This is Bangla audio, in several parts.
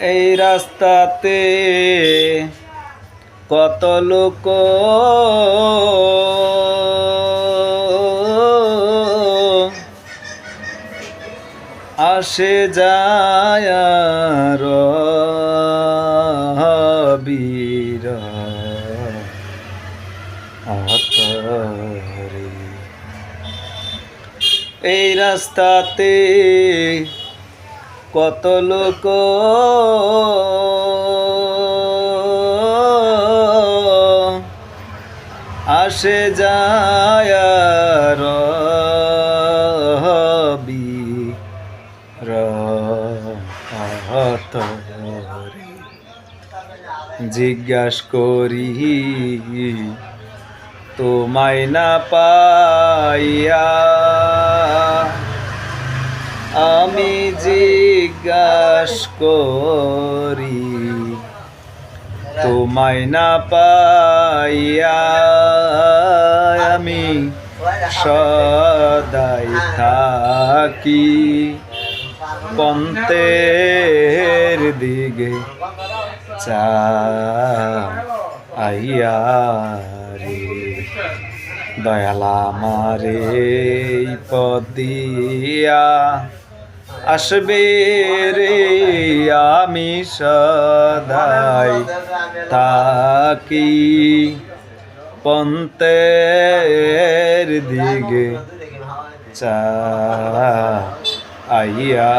এই রাস্তাতে কত লোক? আসে যায় বীর এই রাস্তাতে কত লোক আসে যায় জিজ্ঞাস করি তোমায় না পাইয়া আমি জিজ্ঞাস করি, তোমায় না পাইয়া আমি সদাই থাকি। পন্তের দিকে চা আইয়া রে, দয়ালা মারে পদিয়া আসবে রে আমি সদাই তাকি পন্তের দিকে চা আইয়া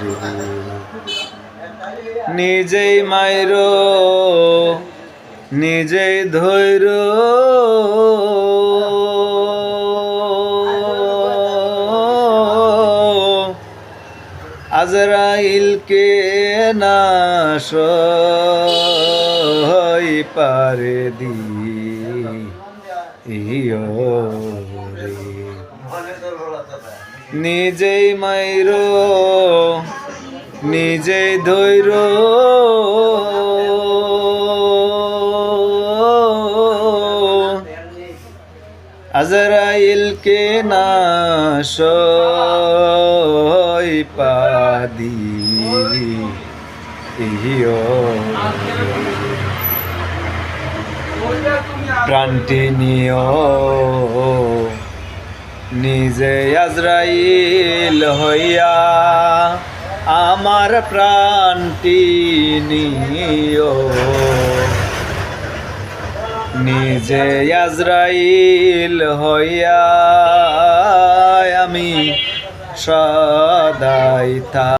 রে নিজেই মায়ের নিজেই ধৈর। আজরাইলকে না সই পারে দি। নিজেই মাইর নিজেই ধৈর। আজরাইলকে না সই পাদি প্রাণটি নিয় নিজে আজরাইল হইয়া আমার প্রাণটি নিজে আজরাইল হইয়া আমি সদাই থা